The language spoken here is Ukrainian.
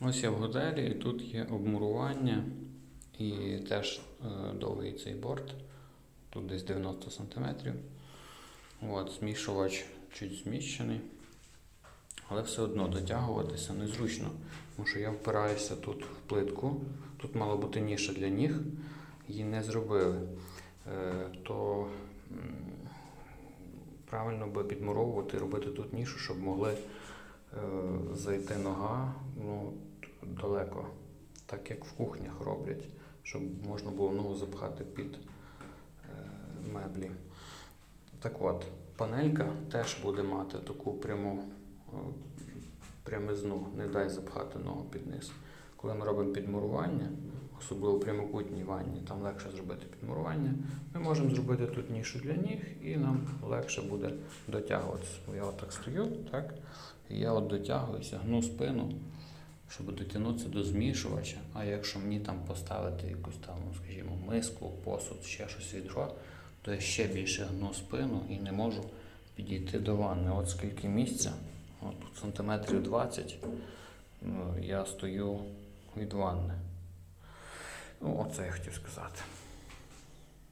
Ось я в готелі, і тут є обмурування і теж е, довгий цей борт. Тут десь 90 см. От, змішувач чуть зміщений. Але все одно дотягуватися незручно, тому що я впираюся тут в плитку. Тут мало бути ніша для ніг, її не зробили. Е, то правильно би підмуровувати, робити тут нішу, щоб могли е, зайти нога ну, далеко, так як в кухнях роблять, щоб можна було ногу запхати під е, меблі. Так от, панелька теж буде мати таку пряму е, прямизну, не дай запхати ногу під низ. Коли ми робимо підмурування, особливо в прямокутній ванні, там легше зробити підмурування, ми можемо зробити тут нішу для ніг і нам легше буде дотягуватися. Я отак стою, так? І я от дотягуюся, гну спину, щоб дотягнутися до змішувача. А якщо мені там поставити якусь там, ну, скажімо, миску, посуд, ще щось відро, то я ще більше гну спину і не можу підійти до ванни. От скільки місця, от тут сантиметрів 20, ну, я стою від ванни. Ну, оце я хотів сказати.